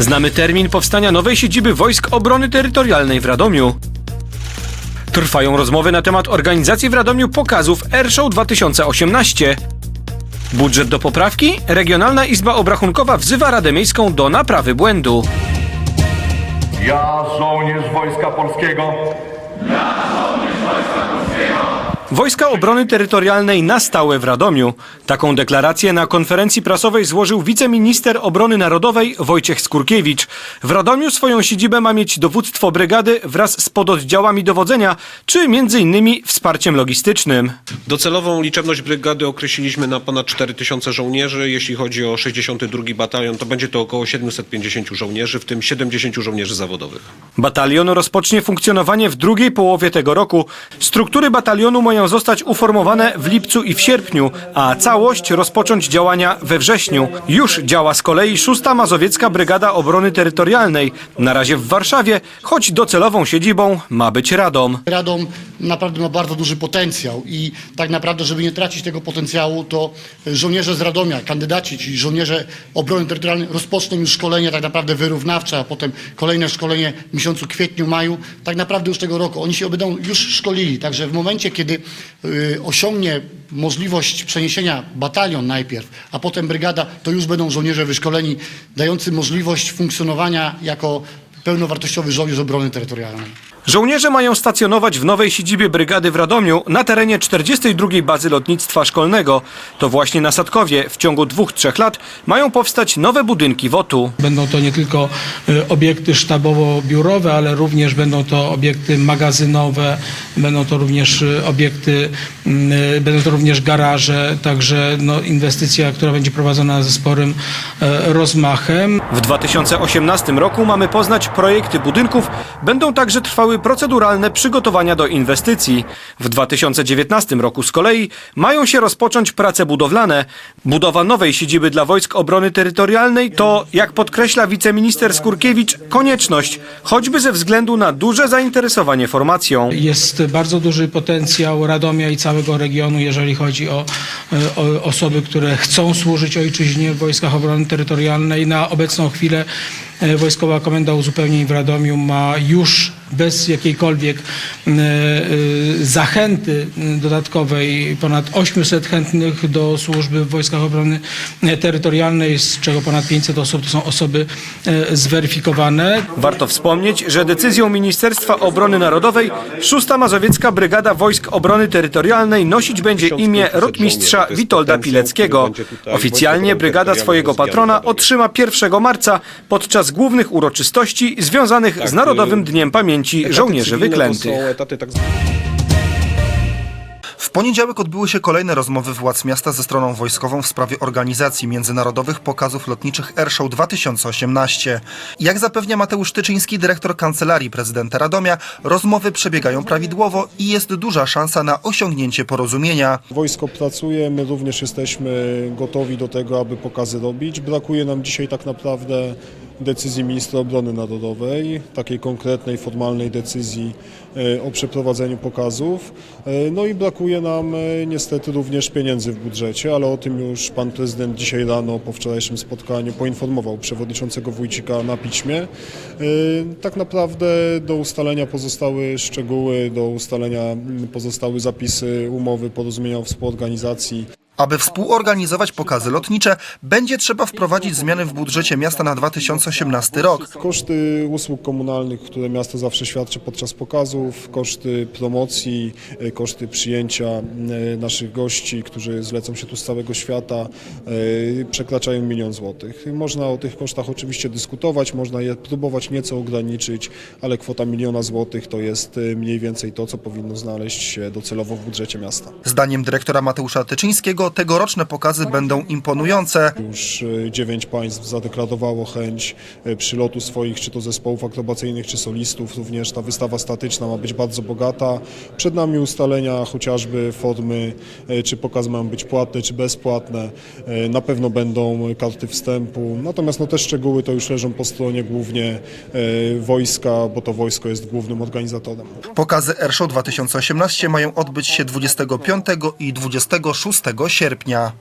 Znamy termin powstania nowej siedziby Wojsk Obrony Terytorialnej w Radomiu. Trwają rozmowy na temat organizacji w Radomiu pokazów Airshow 2018. Budżet do poprawki? Regionalna Izba Obrachunkowa wzywa Radę Miejską do naprawy błędu. Ja, żołnierz Wojska Polskiego, Wojska Obrony Terytorialnej na stałe w Radomiu. Taką deklarację na konferencji prasowej złożył wiceminister obrony narodowej Wojciech Skurkiewicz. W Radomiu swoją siedzibę ma mieć dowództwo brygady wraz z pododdziałami dowodzenia, czy między innymi wsparciem logistycznym. Docelową liczebność brygady określiliśmy na ponad 4000 żołnierzy. Jeśli chodzi o 62 batalion, to będzie to około 750 żołnierzy, w tym 70 żołnierzy zawodowych. Batalion rozpocznie funkcjonowanie w drugiej połowie tego roku. Struktury batalionu mają zostać uformowane w lipcu i w sierpniu, a całość rozpocząć działania we wrześniu. Już działa z kolei 6. Mazowiecka Brygada Obrony Terytorialnej. Na razie w Warszawie, choć docelową siedzibą ma być Radom. Radom naprawdę ma bardzo duży potencjał i tak naprawdę, żeby nie tracić tego potencjału, to żołnierze z Radomia, kandydaci, czyli żołnierze obrony terytorialnej rozpoczną już szkolenie tak naprawdę wyrównawcze, a potem kolejne szkolenie w miesiącu kwietniu, maju, tak naprawdę już tego roku. Oni się będą już szkolili, także w momencie, kiedy osiągnie możliwość przeniesienia batalion najpierw, a potem brygada, to już będą żołnierze wyszkoleni, dający możliwość funkcjonowania jako pełnowartościowy żołnierz obrony terytorialnej. Żołnierze mają stacjonować w nowej siedzibie brygady w Radomiu na terenie 42. Bazy Lotnictwa Szkolnego. To właśnie na Sadkowie w ciągu dwóch, trzech lat mają powstać nowe budynki WOT-u. Będą to nie tylko y, obiekty sztabowo-biurowe, ale również będą to obiekty magazynowe, będą to również y, obiekty, y, będą to również garaże, także no, inwestycja, która będzie prowadzona ze sporym y, rozmachem. W 2018 roku mamy poznać projekty budynków. Będą także trwały proceduralne przygotowania do inwestycji. W 2019 roku z kolei mają się rozpocząć prace budowlane. Budowa nowej siedziby dla Wojsk Obrony Terytorialnej to, jak podkreśla wiceminister Skurkiewicz, konieczność, choćby ze względu na duże zainteresowanie formacją. Jest bardzo duży potencjał Radomia i całego regionu, jeżeli chodzi o, y, o osoby, które chcą służyć ojczyźnie w Wojskach Obrony Terytorialnej. Na obecną chwilę e, Wojskowa Komenda Uzupełnień w Radomiu ma już bez jakiejkolwiek e, e, zachęty dodatkowej ponad 800 chętnych do służby w Wojskach Obrony Terytorialnej, z czego ponad 500 osób to są osoby e, zweryfikowane. Warto wspomnieć, że decyzją Ministerstwa Obrony Narodowej 6. Mazowiecka Brygada Wojsk Obrony Terytorialnej nosić będzie imię rotmistrza Witolda Pileckiego. Oficjalnie brygada swojego patrona otrzyma 1 marca podczas głównych uroczystości związanych z Narodowym Dniem Pamięci Etaty Żołnierzy Wyklętych. tak W poniedziałek odbyły się kolejne rozmowy władz miasta ze stroną wojskową w sprawie organizacji międzynarodowych pokazów lotniczych Airshow 2018. Jak zapewnia Mateusz Tyczyński, dyrektor Kancelarii Prezydenta Radomia, rozmowy przebiegają prawidłowo i jest duża szansa na osiągnięcie porozumienia. Wojsko pracuje, my również jesteśmy gotowi do tego, aby pokazy robić. Brakuje nam dzisiaj tak naprawdę decyzji ministra obrony narodowej, takiej konkretnej, formalnej decyzji o przeprowadzeniu pokazów. E, No i brakuje nam e, niestety również pieniędzy w budżecie, ale o tym już pan prezydent dzisiaj rano po wczorajszym spotkaniu poinformował przewodniczącego Wójcika na piśmie. E, Tak naprawdę do ustalenia pozostały szczegóły, do ustalenia pozostały zapisy umowy porozumienia o współorganizacji. Aby współorganizować pokazy lotnicze, będzie trzeba wprowadzić zmiany w budżecie miasta na 2018 rok. Koszty usług komunalnych, które miasto zawsze świadczy podczas koszty promocji, e, koszty przyjęcia e, naszych gości, którzy zlecą się tu z całego świata, e, przekraczają milion złotych. Można o tych kosztach oczywiście dyskutować, można je próbować nieco ograniczyć, ale kwota miliona złotych to jest mniej więcej to, co powinno znaleźć się docelowo w budżecie miasta. Zdaniem dyrektora Mateusza Tyczyńskiego tegoroczne pokazy będą imponujące. Już dziewięć państw zadeklarowało chęć przylotu swoich, czy to zespołów akrobacyjnych, czy solistów. Również ta wystawa statyczna ma być bardzo bogata. Przed nami ustalenia chociażby formy, e, czy pokazy mają być płatne, czy bezpłatne. E, Na pewno będą karty wstępu. Natomiast no, te szczegóły to już leżą po stronie głównie e, wojska, bo to wojsko jest głównym organizatorem. Pokazy Airshow 2018 mają odbyć się 25 i 26 sierpnia.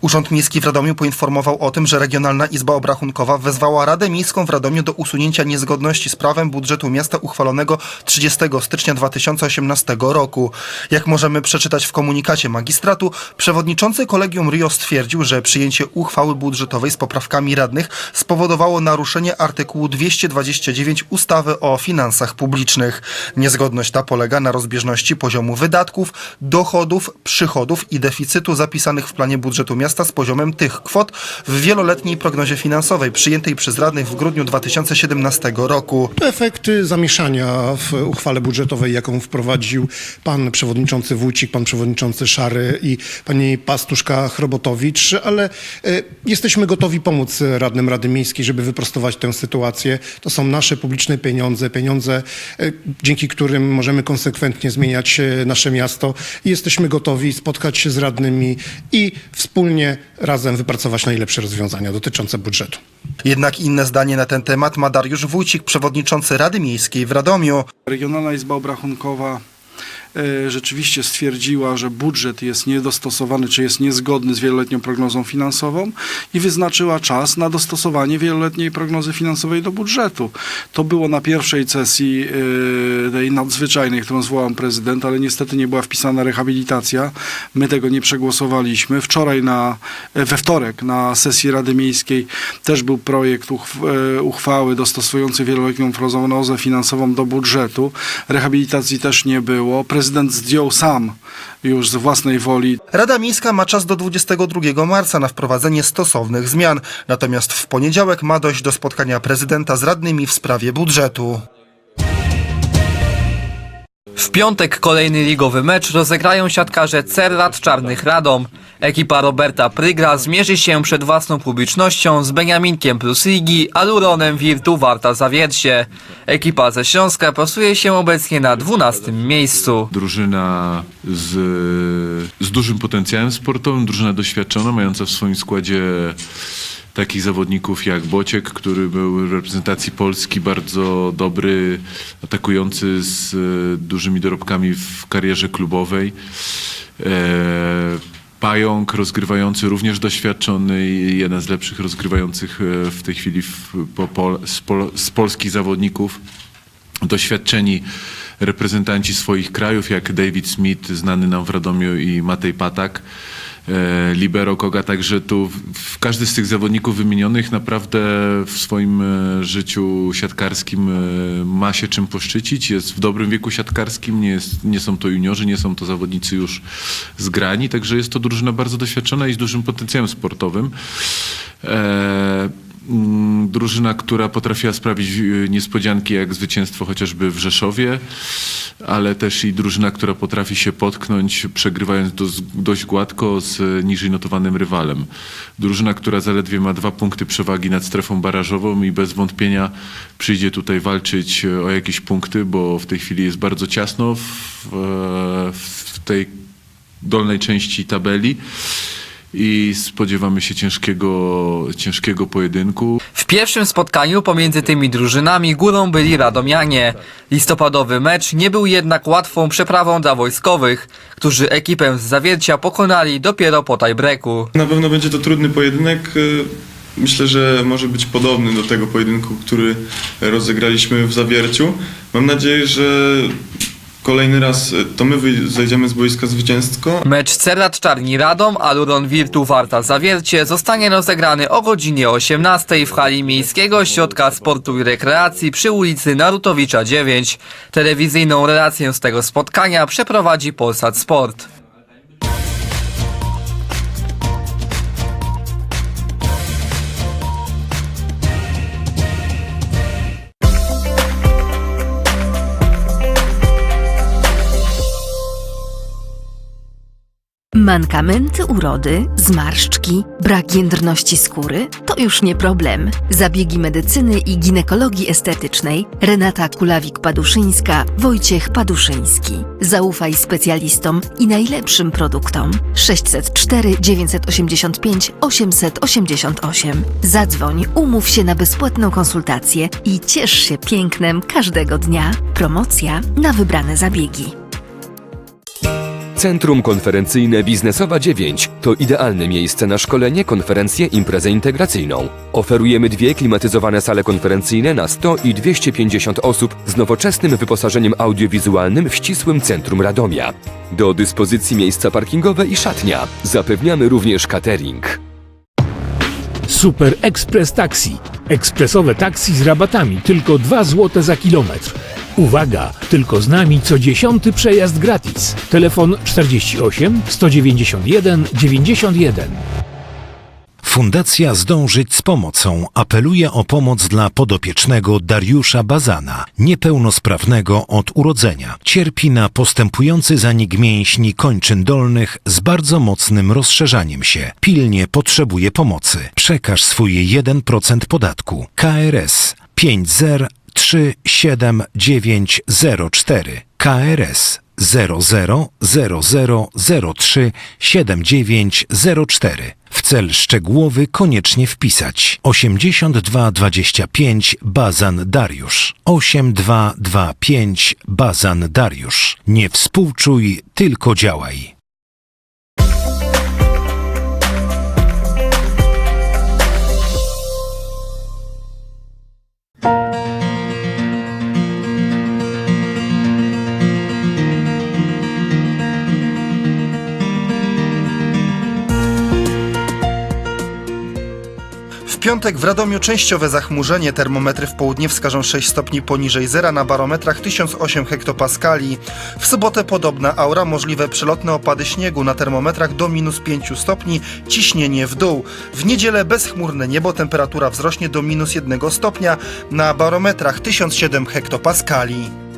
Urząd Miejski w Radomiu poinformował o tym, że Regionalna Izba Obrachunkowa wezwała Radę Miejską w Radomiu do usunięcia niezgodności z prawem budżetu miasta uchwalonego 30 stycznia 2018 roku. Jak możemy przeczytać w komunikacie magistratu, przewodniczący kolegium RIO stwierdził, że przyjęcie uchwały budżetowej z poprawkami radnych spowodowało naruszenie artykułu 229 ustawy o finansach publicznych. Niezgodność ta polega na rozbieżności poziomu wydatków, dochodów, przychodów i deficytu zapisanych w planie budżetu miasta z poziomem tych kwot w wieloletniej prognozie finansowej przyjętej przez radnych w grudniu 2017 roku. To efekty zamieszania w uchwale budżetowej, jaką wprowadził pan przewodniczący Wójcik, pan przewodniczący Szary i pani Pastuszka-Chrobotowicz, ale e, jesteśmy gotowi pomóc radnym Rady Miejskiej, żeby wyprostować tę sytuację. To są nasze publiczne pieniądze, pieniądze, e, dzięki którym możemy konsekwentnie zmieniać e, nasze miasto jesteśmy gotowi spotkać się z radnymi i wspólnie razem wypracować najlepsze rozwiązania dotyczące budżetu. Jednak inne zdanie na ten temat ma Dariusz Wójcik, przewodniczący Rady Miejskiej w Radomiu. Regionalna Izba Obrachunkowa rzeczywiście stwierdziła, że budżet jest niedostosowany, czy jest niezgodny z wieloletnią prognozą finansową i wyznaczyła czas na dostosowanie wieloletniej prognozy finansowej do budżetu. To było na pierwszej sesji e, tej nadzwyczajnej, którą zwołał prezydent, ale niestety nie była wpisana rehabilitacja. My tego nie przegłosowaliśmy. Wczoraj na, e, we wtorek na sesji Rady Miejskiej też był projekt uchw- e, uchwały dostosowujący wieloletnią prognozę finansową do budżetu. Rehabilitacji też nie było. Prezydent zdjął sam już z własnej woli Rada Miejska ma czas do 22 marca na wprowadzenie stosownych zmian, natomiast w poniedziałek ma dojść do spotkania prezydenta z radnymi w sprawie budżetu. W piątek kolejny ligowy mecz rozegrają siatkarze Cerrat Czarnych Radom. Ekipa Roberta Prygra zmierzy się przed własną publicznością z Beniaminkiem plus Ligi, Aluronem Wirtu Warta Zawiercie. Ekipa ze Śląska pasuje się obecnie na 12 miejscu. Drużyna z, z dużym potencjałem sportowym, drużyna doświadczona, mająca w swoim składzie takich zawodników jak Bociek, który był w reprezentacji Polski bardzo dobry, atakujący z dużymi dorobkami w karierze klubowej. E, Pająk, rozgrywający, również doświadczony i jeden z lepszych rozgrywających e, w tej chwili w, po, po, z, pol, z polskich zawodników. Doświadczeni reprezentanci swoich krajów, jak David Smith, znany nam w Radomiu i Matej Patak, Libero Koga, także tu w- każdy z tych zawodników wymienionych naprawdę w swoim e, życiu siatkarskim e, ma się czym poszczycić, jest w dobrym wieku siatkarskim, nie, jest, nie są to juniorzy, nie są to zawodnicy już zgrani, także jest to drużyna bardzo doświadczona i z dużym potencjałem sportowym. E, Mm, Drużyna, która potrafiła sprawić e, niespodzianki jak zwycięstwo chociażby w Rzeszowie, ale też i drużyna, która potrafi się potknąć, przegrywając dość gładko z niżej notowanym rywalem. Drużyna, która zaledwie ma dwa punkty przewagi nad strefą barażową i bez wątpienia przyjdzie tutaj walczyć e, o jakieś punkty, bo w tej chwili jest bardzo ciasno w, e, w tej dolnej części tabeli i spodziewamy się ciężkiego, ciężkiego pojedynku. W pierwszym spotkaniu pomiędzy tymi drużynami górą byli Radomianie. Listopadowy mecz nie był jednak łatwą przeprawą dla wojskowych, którzy ekipę z Zawiercia pokonali dopiero po tiebreaku. Na pewno będzie to trudny pojedynek. Y, Myślę, że może być podobny do tego pojedynku, który rozegraliśmy w Zawierciu. Mam nadzieję, że kolejny raz y, to my zejdziemy z boiska zwycięsko, Mecz Cerrat Czarni Radom, Aluron Wirtu Warta Zawiercie zostanie rozegrany o godzinie 18 w hali Miejskiego Ośrodka Sportu i Rekreacji przy ulicy Narutowicza 9. Telewizyjną relację z tego spotkania przeprowadzi Polsat Sport. Mankamenty urody, zmarszczki, brak jędrności skóry to już nie problem. Zabiegi medycyny i ginekologii estetycznej Renata Kulawik-Paduszyńska, Wojciech Paduszyński. Zaufaj specjalistom i najlepszym produktom. 604 985 888. Zadzwoń, umów się na bezpłatną konsultację i ciesz się pięknem każdego dnia. Promocja na wybrane zabiegi. Centrum Konferencyjne Biznesowa 9 to idealne miejsce na szkolenie, konferencję, imprezę integracyjną. Oferujemy dwie klimatyzowane sale konferencyjne na 100 i 250 osób z nowoczesnym wyposażeniem audiowizualnym w ścisłym centrum Radomia. Do dyspozycji miejsca parkingowe i szatnia. Zapewniamy również catering. Super Express Taxi. Ekspresowe taksi z rabatami tylko 2 zł za kilometr. Uwaga, tylko z nami co dziesiąty przejazd gratis. Telefon 48 191 91. Fundacja Zdążyć z Pomocą apeluje o pomoc dla podopiecznego Dariusza Bazana, niepełnosprawnego od urodzenia. Cierpi na postępujący zanik mięśni kończyn dolnych z bardzo mocnym rozszerzaniem się. Pilnie potrzebuje pomocy. Przekaż swój 1% podatku. KRS 503794 KRS 000003 7904. W cel szczegółowy koniecznie wpisać 8225 Bazan Dariusz 8225 Bazan Dariusz. Nie współczuj, tylko działaj. Piątek w Radomiu częściowe zachmurzenie. Termometry w południe wskażą 6 stopni poniżej zera na barometrach 1008 hektopaskali. W sobotę podobna aura, możliwe przelotne opady śniegu na termometrach do minus 5 stopni, ciśnienie w dół. W niedzielę bezchmurne niebo, temperatura wzrośnie do minus 1 stopnia na barometrach 1007 hektopaskali.